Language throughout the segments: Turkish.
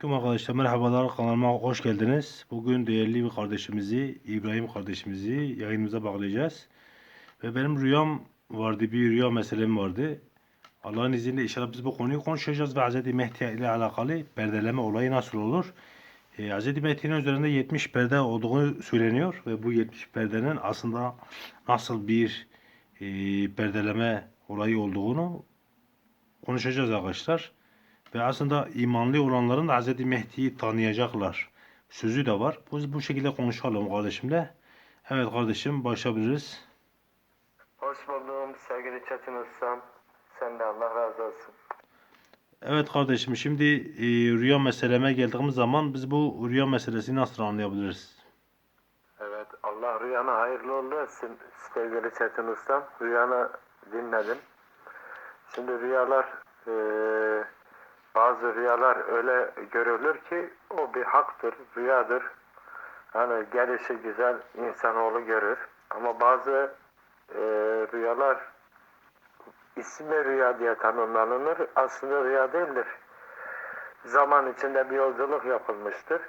Selamünaleyküm arkadaşlar. Merhabalar. Kanalıma hoş geldiniz. Bugün değerli bir kardeşimizi, İbrahim kardeşimizi yayınımıza bağlayacağız. Ve benim rüyam vardı, bir rüya meselem vardı. Allah'ın izniyle inşallah biz bu konuyu konuşacağız ve Hz. Mehdi ile alakalı perdeleme olayı nasıl olur? Ee, Hz. Mehdi'nin üzerinde 70 perde olduğu söyleniyor ve bu 70 perdenin aslında nasıl bir e, perdeleme olayı olduğunu konuşacağız arkadaşlar. Ve aslında imanlı olanların da Hz. Mehdi'yi tanıyacaklar. Sözü de var. Biz bu şekilde konuşalım kardeşimle. Evet kardeşim başlayabiliriz. Hoş buldum sevgili Çetin Ustam. Sen de Allah razı olsun. Evet kardeşim şimdi e, rüya meseleme geldiğimiz zaman biz bu rüya meselesini nasıl anlayabiliriz? Evet Allah rüyana hayırlı oldu sevgili Çetin Ustam. Rüyanı dinledim. Şimdi rüyalar eee, bazı rüyalar öyle görülür ki o bir haktır, rüyadır. Hani gelişi güzel insanoğlu görür. Ama bazı eee, rüyalar ismi rüya diye tanımlanır. Aslında rüya değildir. Zaman içinde bir yolculuk yapılmıştır.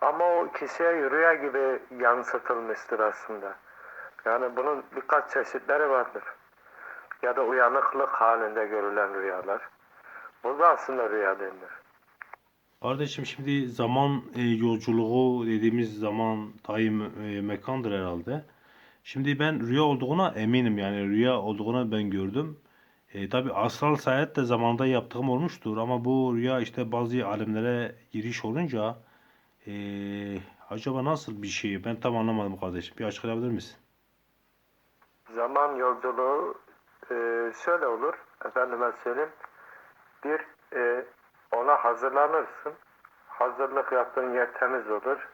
Ama o kişiye rüya gibi yansıtılmıştır aslında. Yani bunun birkaç çeşitleri vardır. Ya da uyanıklık halinde görülen rüyalar. Bu da aslında rüya denilir. Kardeşim şimdi zaman e, yolculuğu dediğimiz zaman time e, mekandır herhalde. Şimdi ben rüya olduğuna eminim yani rüya olduğuna ben gördüm. E, tabi astral seyahat de zamanda yaptığım olmuştur ama bu rüya işte bazı alemlere giriş olunca e, acaba nasıl bir şey ben tam anlamadım kardeşim bir açıklayabilir misin? Zaman yolculuğu e, şöyle olur. Efendime söyleyeyim. Bir, e, ona hazırlanırsın. Hazırlık yaptığın yer temiz olur.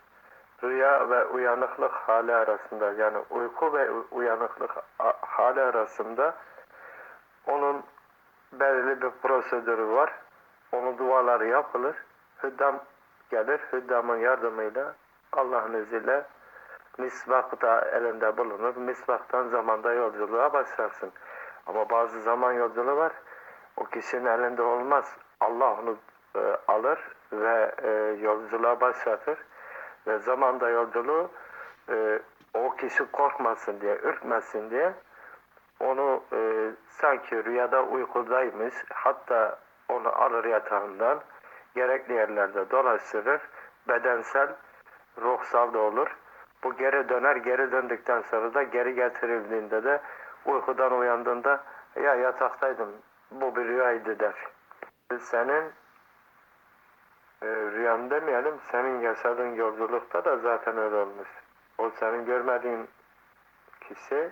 Rüya ve uyanıklık hali arasında yani uyku ve uyanıklık hali arasında onun belirli bir prosedürü var. Onun duaları yapılır. Hüddam gelir. Hüddamın yardımıyla Allah'ın izniyle misvak da elinde bulunur. Misvaktan zamanda yolculuğa başlarsın. Ama bazı zaman yolculuğu var. O kişinin elinde olmaz. Allah onu e, alır ve e, yolculuğa başlatır. Ve zamanda yolculuğu e, o kişi korkmasın diye, ürkmesin diye onu e, sanki rüyada uykudaymış hatta onu alır yatağından gerekli yerlerde dolaştırır. Bedensel, ruhsal da olur. Bu geri döner. Geri döndükten sonra da geri getirildiğinde de uykudan uyandığında ya yataktaydım bu bir rüyaydı der. Senin e, rüyan demeyelim senin yaşadığın yolculukta da zaten öyle olmuş. O senin görmediğin kişi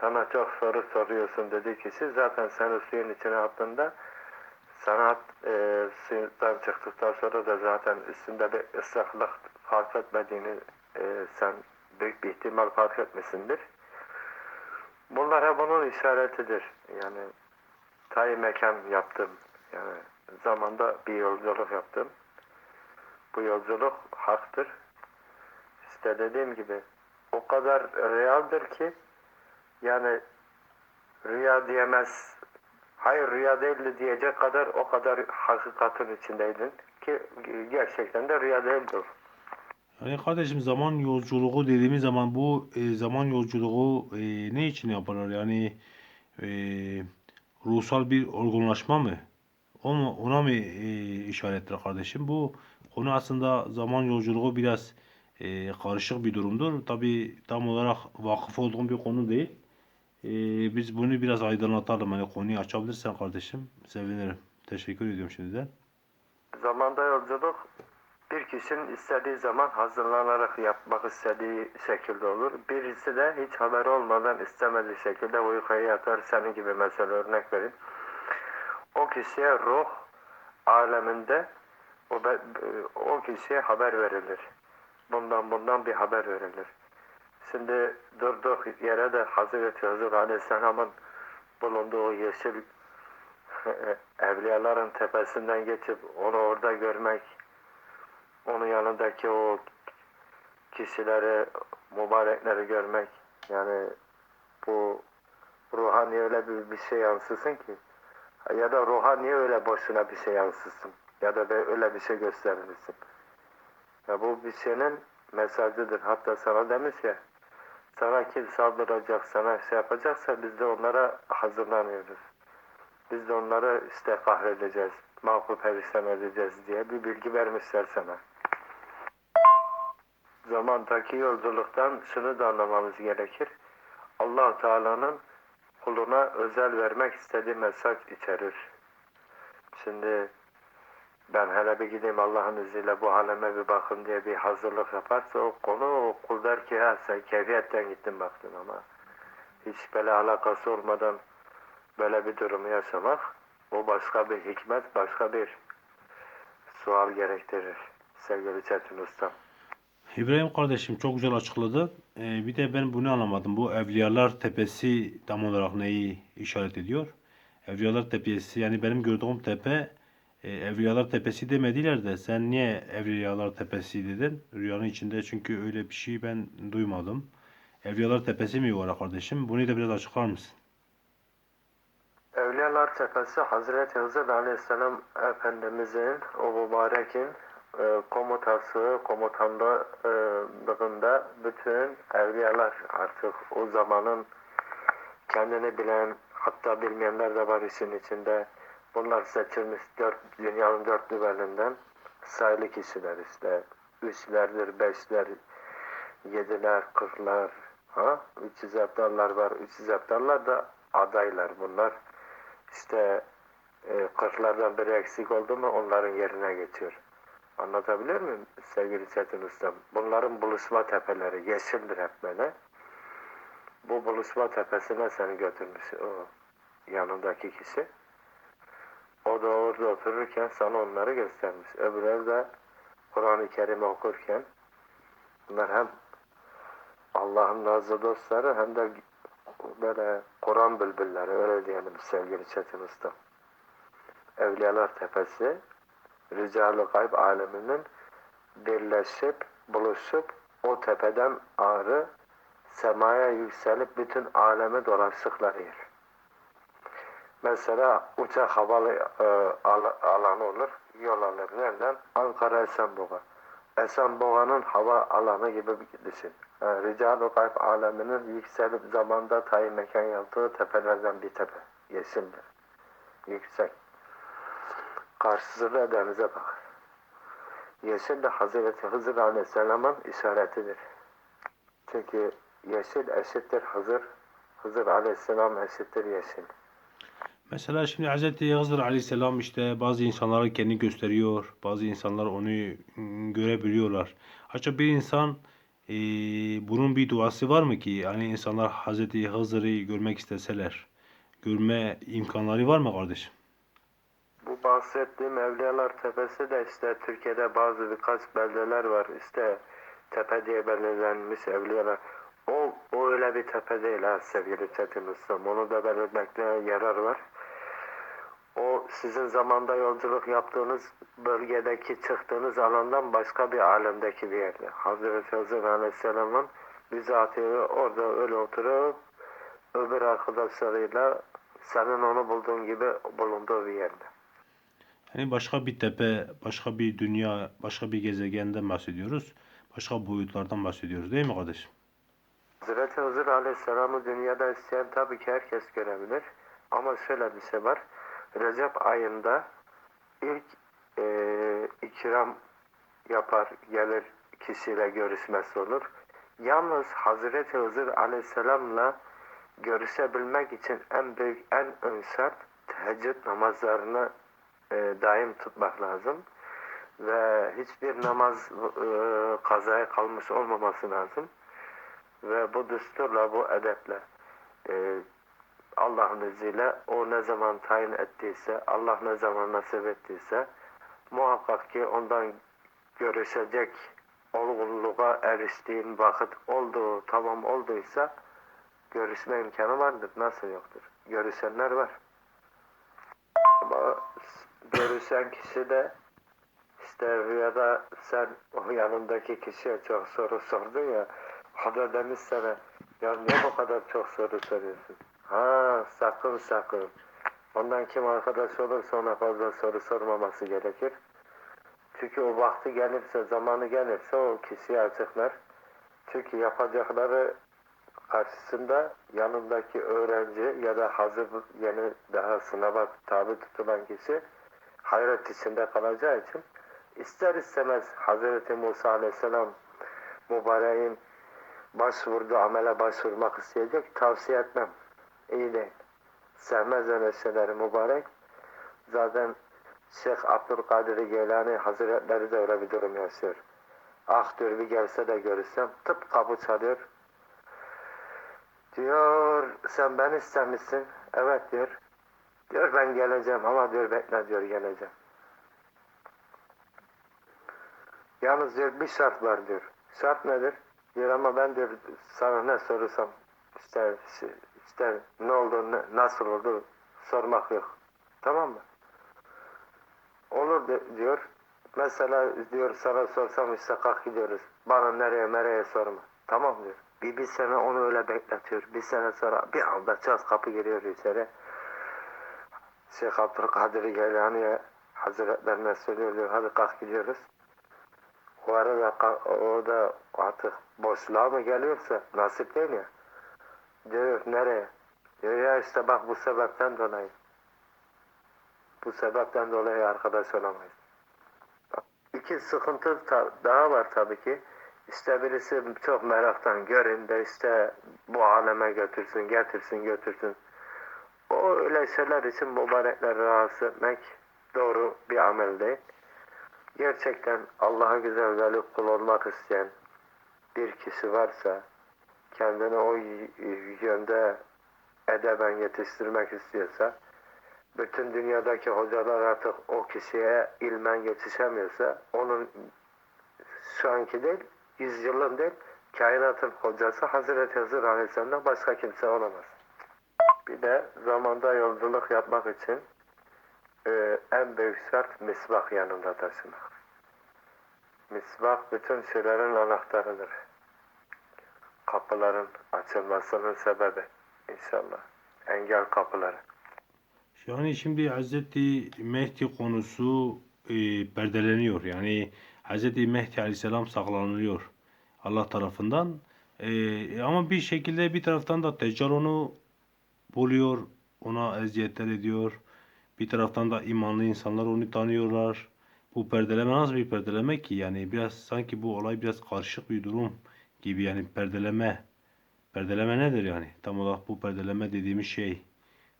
sana çok soru soruyorsun dediği kişi zaten seni suyun içine attığında sanat e, suyundan çıktıktan sonra da zaten üstünde bir ıslaklık fark etmediğini e, sen büyük bir ihtimal fark etmişsindir. Bunlar hep bunun işaretidir. Yani tay mekan yaptım. Yani zamanda bir yolculuk yaptım. Bu yolculuk haktır. İşte dediğim gibi o kadar realdir ki yani rüya diyemez. Hayır rüya değildi diyecek kadar o kadar hakikatin içindeydin ki gerçekten de rüya değildir. Yani kardeşim zaman yolculuğu dediğimiz zaman bu e, zaman yolculuğu e, ne için yapılır? Yani e, ruhsal bir olgunlaşma mı? O ona mı e, işarettir kardeşim? Bu konu aslında zaman yolculuğu biraz e, karışık bir durumdur. Tabii tam olarak vakıf olduğum bir konu değil. E, biz bunu biraz aydınlatalım. Hani konuyu açabilirsen kardeşim sevinirim. Teşekkür ediyorum şimdiden. Zamanda yolculuk bir kişinin istediği zaman hazırlanarak yapmak istediği şekilde olur. Birisi de hiç haberi olmadan istemediği şekilde uykuya yatar. Senin gibi mesela örnek vereyim. O kişiye ruh aleminde o, be- o kişiye haber verilir. Bundan bundan bir haber verilir. Şimdi durduk yere de Hazreti Hızır Aleyhisselam'ın bulunduğu yeşil evliyaların tepesinden geçip onu orada görmek, onun yanındaki o kişileri, mübarekleri görmek, yani bu ruhani öyle bir, bir şey yansısın ki, ya da ruhani öyle boşuna bir şey yansısın. Ya da öyle bir şey gösterilirsin. Ya bu bir şeyin mesajıdır. Hatta sana demiş ya sana kim saldıracak, sana şey yapacaksa biz de onlara hazırlanıyoruz. Biz de onları işte kahredeceğiz, mahvu perişan edeceğiz diye bir bilgi vermişler sana. Zamandaki yolculuktan şunu da anlamamız gerekir. allah Teala'nın kuluna özel vermek istediği mesaj içerir. Şimdi ben hele bir gideyim Allah'ın izniyle bu aleme bir bakın diye bir hazırlık yaparsa o konu o kul der ki ha sen keyfiyetten gittin baktın ama hiç böyle alakası olmadan böyle bir durumu yaşamak o başka bir hikmet, başka bir sual gerektirir. Sevgili Çetin Usta. İbrahim kardeşim çok güzel açıkladı. Ee, bir de ben bunu anlamadım. Bu Evliyalar Tepesi tam olarak neyi işaret ediyor? Evliyalar Tepesi yani benim gördüğüm tepe e, Evliyalar Tepesi demediler de sen niye Evliyalar Tepesi dedin? Rüyanın içinde çünkü öyle bir şey ben duymadım. Evliyalar Tepesi mi var kardeşim? Bunu da biraz açıklar mısın? Evliyalar Tepesi Hazreti Hızır Aleyhisselam Efendimizin o mübarekin e, komutası, komutanlığında bütün evliyalar artık o zamanın kendini bilen hatta bilmeyenler de var işin içinde. Bunlar seçilmiş dört, dünyanın dört düvelinden sayılı kişiler işte. Üçlerdir, beşler, yediler, kırklar, ha? 300 hektarlar var. 300 hektarlar da adaylar bunlar. İşte e, kırklardan biri eksik oldu mu onların yerine geçiyor. Anlatabilir miyim sevgili Çetin Ustam? Bunların buluşma tepeleri yeşildir hep böyle. Bu buluşma tepesine seni götürmüş o yanındaki kişi. O da orada otururken sana onları göstermiş. Öbürleri de Kur'an-ı Kerim okurken bunlar hem Allah'ın nazlı dostları hem de böyle Kur'an bülbülleri öyle diyelim sevgili Çetin Usta. Evliyalar Tepesi Rical-ı Gayb aleminin birleşip buluşup o tepeden ağrı semaya yükselip bütün alemi dolaştıkları yer. Mesela uçak havalı e, al- alanı olur, yol alır. Nereden? Ankara Esenboğa. Esenboğa'nın hava alanı gibi düşün. Yani Rical-ı Gayb aleminin yükselip zamanda tayin mekan yaptığı tepelerden bir tepe. Yeşildir. Yüksek. Karşısı da denize bakar. Yeşil de Hazreti Hızır Aleyhisselam'ın işaretidir. Çünkü yeşil eşittir Hızır, Hızır Aleyhisselam eşittir yeşil. Mesela şimdi Hz. Hızır Aleyhisselam işte bazı insanlara kendi gösteriyor. Bazı insanlar onu görebiliyorlar. Acaba bir insan eee, bunun bir duası var mı ki? Yani insanlar Hz. Hızır'ı görmek isteseler görme imkanları var mı kardeşim? Bu bahsettiğim Evliyalar Tepesi de işte Türkiye'de bazı birkaç beldeler var. İşte tepe diye belirlenmiş Evliyalar. O, o öyle bir tepe değil ha sevgili Çetin Ustam. Onu da belirtmekte yarar var. O sizin zamanda yolculuk yaptığınız bölgedeki çıktığınız alandan başka bir alemdeki bir yerde. Hazreti Hızır Aleyhisselam'ın bizatihi orada öyle oturup öbür arkadaşlarıyla senin onu bulduğun gibi bulunduğu bir yerde. Yani başka bir tepe, başka bir dünya, başka bir gezegenden bahsediyoruz. Başka boyutlardan bahsediyoruz değil mi kardeşim? Hazreti Hızır Aleyhisselam'ı dünyada isteyen tabii ki herkes görebilir. Ama şöyle bir şey var. Recep ayında ilk e, ikram yapar, gelir kişiyle görüşmesi olur. Yalnız Hazreti Hızır Aleyhisselam'la görüşebilmek için en büyük, en ön şart teheccüd namazlarını e, daim tutmak lazım. Ve hiçbir namaz e, kazaya kalmış olmaması lazım. Ve bu düsturla, bu edeple e, Allah'ın izniyle o ne zaman tayin ettiyse, Allah ne zaman nasip ettiyse muhakkak ki ondan görüşecek olgunluğa eriştiğin vakit olduğu, tamam olduysa görüşme imkanı vardır. Nasıl yoktur? Görüşenler var. Ama görüşen kişi de işte rüyada sen o yanındaki kişiye çok soru sordun ya o da demiş sana ya niye bu kadar çok soru soruyorsun? Ha sakın sakın. Ondan kim arkadaş olursa ona fazla soru sormaması gerekir. Çünkü o vakti gelirse, zamanı gelirse o kişiyi açıklar. Çünkü yapacakları karşısında yanındaki öğrenci ya da hazır yeni daha sınava tabi tutulan kişi hayret içinde kalacağı için ister istemez Hazreti Musa Aleyhisselam mübareğin başvurduğu amele başvurmak isteyecek tavsiye etmem. İyi değil. Sevmez öyle mübarek. Zaten Şeyh Abdülkadir Geylani Hazretleri de öyle bir durum yaşıyor. Ah diyor bir gelse de görürsem tıp kapı çalıyor. Diyor sen ben istemişsin. Evet diyor. Diyor ben geleceğim ama diyor bekle diyor geleceğim. Yalnız diyor bir şart var diyor. Şart nedir? Diyor ama ben diyor sana ne sorursam işte, işte ne oldu ne- nasıl oldu sormak yok. Tamam mı? Olur diyor. Mesela diyor sana sorsam işte kalk gidiyoruz. Bana nereye nereye sorma. Tamam diyor. Bir, bir sene onu öyle bekletiyor. Bir sene sonra bir anda çat kapı giriyor içeri. Şeyh Abdülkadir Geylani'ye Hazretlerine söylüyor. Hadi kalk gidiyoruz. O arada ka- o da artık boşluğa mı geliyorsa nasip değil ya. Diyor nereye? Diyor ya işte bak bu sebepten dolayı. Bu sebepten dolayı arkadaş olamayız. İki sıkıntı daha var tabii ki. İşte birisi çok meraktan görün de işte bu aleme götürsün, getirsin, götürsün. O öyle şeyler için mübarekleri rahatsız etmek doğru bir amel değil. Gerçekten Allah'a güzel veli kul olmak isteyen bir kişi varsa kendini o yönde edeben yetiştirmek istiyorsa bütün dünyadaki hocalar artık o kişiye ilmen yetişemiyorsa onun şu anki değil, yüzyılın değil, kainatın hocası Hazreti Hızır Aleyhisselam'dan başka kimse olamaz. Bir de zamanda yolculuk yapmak için e, en büyük şart misbak yanında taşımak. Misbak bütün şeylerin anahtarıdır. Kapıların açılmasının sebebi inşallah. Engel kapıları. Yani şimdi Hazreti Mehdi konusu e, perdeleniyor. Yani Hazreti Mehdi Aleyhisselam saklanılıyor Allah tarafından. E, ama bir şekilde bir taraftan da Deccal onu buluyor, ona eziyetler ediyor. Bir taraftan da imanlı insanlar onu tanıyorlar. Bu perdeleme nasıl bir perdeleme ki? Yani biraz sanki bu olay biraz karışık bir durum gibi yani perdeleme. Perdeleme nedir yani? Tam olarak bu perdeleme dediğimiz şey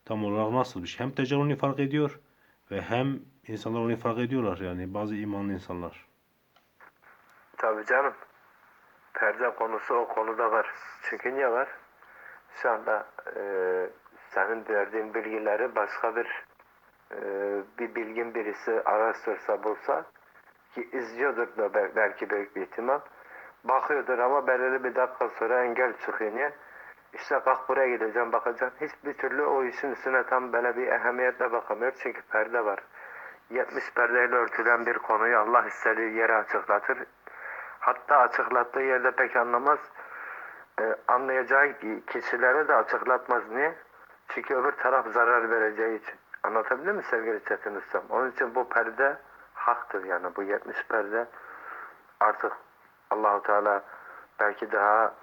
tam olarak nasıl bir şey? Hem Deccal onu fark ediyor ve hem insanlar onu fark ediyorlar yani bazı imanlı insanlar. Tabii canım. Perde konusu o konuda var. Çünkü niye var? Şu e, senin verdiğin bilgileri başka bir e, bir bilgin birisi araştırsa bulsa ki izliyordur da bel- belki büyük bir ihtimal. Bakıyordur ama belirli bir dakika sonra engel çıkıyor. Niye? İşte bak buraya gideceğim bakacağım. Hiçbir türlü o işin üstüne tam böyle bir ehemmiyetle bakamıyor. Çünkü perde var. 70 perdeyle örtülen bir konuyu Allah istediği yere açıklatır. Hatta açıklattığı yerde pek anlamaz. Ee, anlayacağı kişilere de açıklatmaz. Niye? Çünkü öbür taraf zarar vereceği için. Anlatabildim mi sevgili Çetin Ustam? Onun için bu perde haktır yani. Bu 70 perde artık Allahu Teala belki daha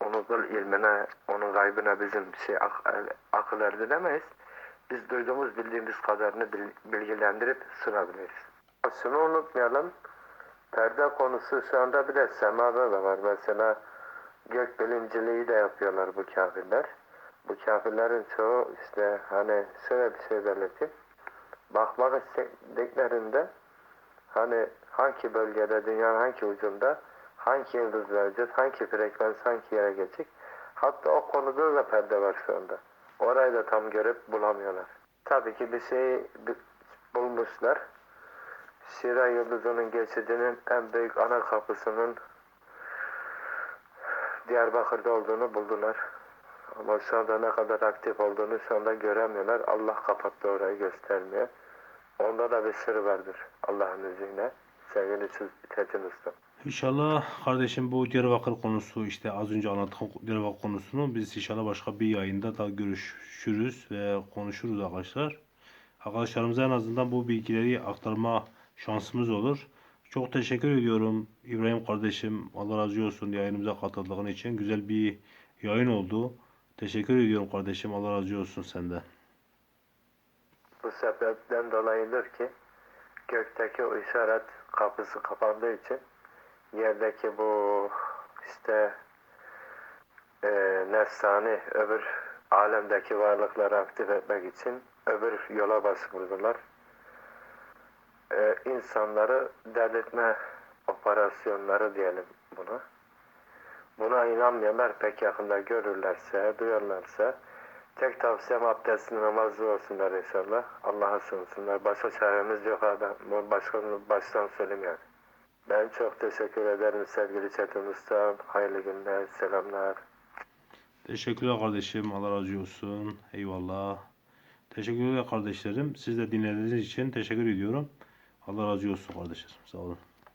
onun ilmine, onun gaybına bizim şey ak- akıl erdiremeyiz. Biz duyduğumuz, bildiğimiz kadarını bil- bilgilendirip sunabiliriz. Şunu unutmayalım. Perde konusu şu anda bir de semada da var. Mesela gök bilimciliği de yapıyorlar bu kafirler. Bu kafirlerin çoğu işte hani şöyle bir şey belirteyim. Bakmak istediklerinde hani hangi bölgede, dünyanın hangi ucunda, hangi yıldız vereceğiz, hangi frekans, hangi yere geçecek. Hatta o konuda da perde var şu anda. Orayı da tam görüp bulamıyorlar. Tabii ki bir şey bulmuşlar. Şira yıldızının geçidinin en büyük ana kapısının Diyarbakır'da olduğunu buldular. Ama şu anda ne kadar aktif olduğunu şu anda göremiyorlar. Allah kapattı orayı göstermiyor. Onda da bir sır vardır Allah'ın izniyle. Sevgili Çetin Usta. İnşallah kardeşim bu Diyarbakır konusu işte az önce anlattığım Diyarbakır konusunu biz inşallah başka bir yayında da görüşürüz ve konuşuruz arkadaşlar. Arkadaşlarımıza en azından bu bilgileri aktarma şansımız olur. Çok teşekkür ediyorum İbrahim kardeşim. Allah razı olsun yayınımıza katıldığın için. Güzel bir yayın oldu. Teşekkür ediyorum kardeşim. Allah razı olsun senden. Bu sebepten dolayıdır ki gökteki o işaret kapısı kapandığı için yerdeki bu işte e, nefsani öbür alemdeki varlıkları aktif etmek için öbür yola başvurdular. E, insanları delirtme operasyonları diyelim buna. Buna inanmayanlar pek yakında görürlerse, duyarlarsa tek tavsiyem abdestli namazlı olsunlar inşallah. Allah'a sığınsınlar. Başka çaremiz yok. Bu başka baştan söyleyeyim yani. Ben çok teşekkür ederim sevgili Çetin Usta. Hayırlı günler, selamlar. Teşekkürler kardeşim. Allah razı olsun. Eyvallah. Teşekkürler kardeşlerim. Siz de dinlediğiniz için teşekkür ediyorum. Allah razı olsun kardeşlerim. Sağ olun.